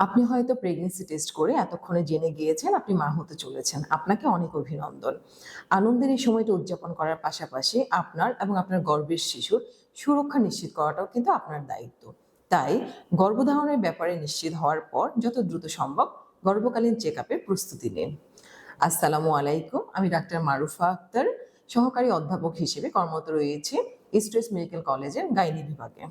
আপনি হয়তো pregnancy test করে এতক্ষণে জেনে গিয়েছেন আপনি মা হতে চলেছেন। আপনাকে অনেক অভিনন্দন। আনন্দের এই সময়টা উদযাপন করার পাশাপাশি আপনার এবং আপনার গর্ভের শিশুর সুরক্ষা নিশ্চিত করাটাও কিন্তু আপনার দায়িত্ব। তাই গর্ভধারণের ব্যাপারে নিশ্চিত হওয়ার পর যত দ্রুত সম্ভব গর্ভকালীন চেক আপের প্রস্তুতি নিন। আসসালামু আলাইকুম, আমি ডাক্তার মারুফা আক্তার, সহকারী অধ্যাপক হিসেবে কর্মরত রয়েছে স্ট্রেস মেডিকেল কলেজের গাইনি বিভাগে।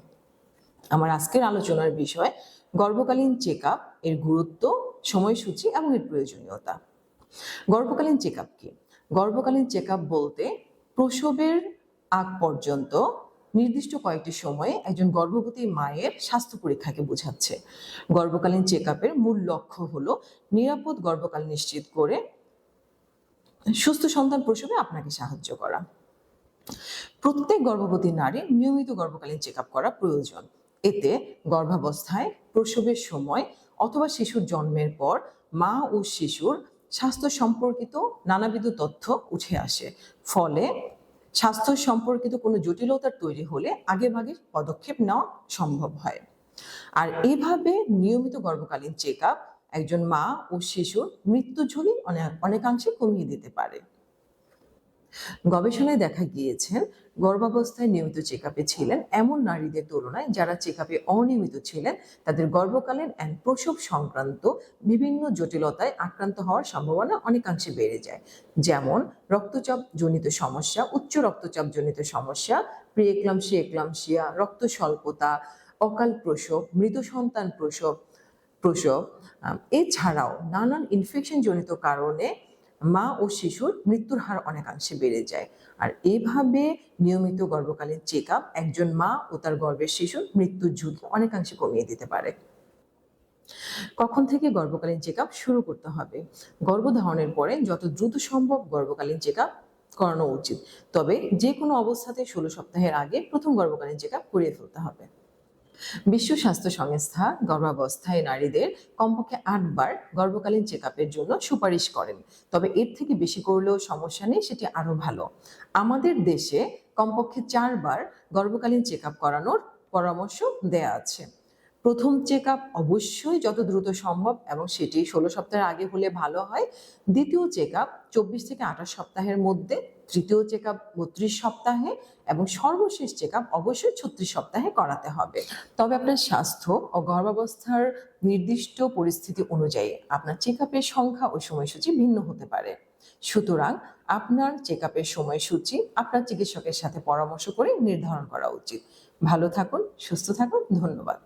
আমার আজকের আলোচনার বিষয় গর্ভকালীন চেক এর গুরুত্ব, সময়সূচি এবং এর প্রয়োজনীয়তা। গর্ভকালীন চেক কি? গর্ভকালীন চেক বলতে প্রসবের আগ পর্যন্ত নির্দিষ্ট কয়েকটি সময়ে একজন গর্ভবতী মায়ের স্বাস্থ্য পরীক্ষাকে বোঝাচ্ছে। গর্ভকালীন চেক মূল লক্ষ্য হল নিরাপদ গর্ভকাল নিশ্চিত করে সুস্থ সন্তান প্রসবে আপনাকে সাহায্য করা। প্রত্যেক গর্ভবতী নারী নিয়মিত গর্ভকালীন চেক করা প্রয়োজন। এতে গর্ভাবস্থায়, প্রসবের সময় অথবা শিশুর জন্মের পর মা ও শিশুর স্বাস্থ্য সম্পর্কিত নানাবিধ তথ্য উঠে আসে। ফলে স্বাস্থ্য সম্পর্কিত কোনো জটিলতা তৈরি হলে আগেভাগে পদক্ষেপ নেওয়া সম্ভব হয়। আর এভাবে নিয়মিত গর্ভকালীন চেক একজন মা ও শিশুর মৃত্যু ঝুঁকি অনেক, অনেকাংশে কমিয়ে দিতে পারে। গবেষণায় দেখা গিয়েছে, গর্ভাবস্থায় নিয়মিত চেক ছিলেন এমন নারীদের তুলনায় যারা চেক অনিয়মিত ছিলেন, তাদের গর্ভকালীন অ্যান্ড প্রসব সংক্রান্ত বিভিন্ন জটিলতায় আক্রান্ত হওয়ার সম্ভাবনা অনেকাংশে বেড়ে যায়। যেমন রক্তচাপ জনিত সমস্যা, উচ্চ রক্তচাপ জনিত সমস্যা প্রিএক্লামসিয়া এক্লামসিয়া রক্ত স্বল্পতা অকাল প্রসব মৃত সন্তান প্রসব প্রসব এছাড়াও নানান ইনফেকশন জনিত কারণে মা ও শিশুর মৃত্যুর হার অনেকাংশে বেড়ে যায়। আর এভাবে নিয়মিত গর্ভকালীন চেক একজন মা ও তার গর্ভের শিশুর মৃত্যুর ঝুঁকি অনেকাংশে কমিয়ে দিতে পারে। কখন থেকে গর্ভকালীন চেক শুরু করতে হবে? গর্ভধারণের পরে যত দ্রুত সম্ভব গর্ভকালীন চেক করানো উচিত। তবে যে কোনো অবস্থাতে ষোলো সপ্তাহের আগে প্রথম গর্ভকালীন চেক করিয়ে ফেলতে হবে। বিশ্ব স্বাস্থ্য সংস্থা গর্ভাবস্থায় নারীদের কমপক্ষে আটবার গর্ভকালীন চেক জন্য সুপারিশ করেন। তবে এর থেকে বেশি করলেও সমস্যা নেই, সেটি আরও ভালো। আমাদের দেশে কমপক্ষে চারবার গর্ভকালীন চেক করানোর পরামর্শ দেয়া আছে। প্রথম চেক অবশ্যই যত দ্রুত সম্ভব এবং সেটি ষোলো সপ্তাহের আগে হলে ভালো হয়। দ্বিতীয় চেক আপ চব্বিশ থেকে আঠাশ সপ্তাহের মধ্যে, তৃতীয় চেক আপ বত্রিশ সপ্তাহে এবং সর্বশেষ চেক আপ অবশ্যই ছত্রিশ সপ্তাহে করাতে হবে। তবে আপনার স্বাস্থ্য ও গর্ভাবস্থার নির্দিষ্ট পরিস্থিতি অনুযায়ী আপনার চেক আপের সংখ্যা ও সময়সূচি ভিন্ন হতে পারে। সুতরাং আপনার চেক আপের সময়সূচি আপনার চিকিৎসকের সাথে পরামর্শ করে নির্ধারণ করা উচিত। ভালো থাকুন, সুস্থ থাকুন, ধন্যবাদ।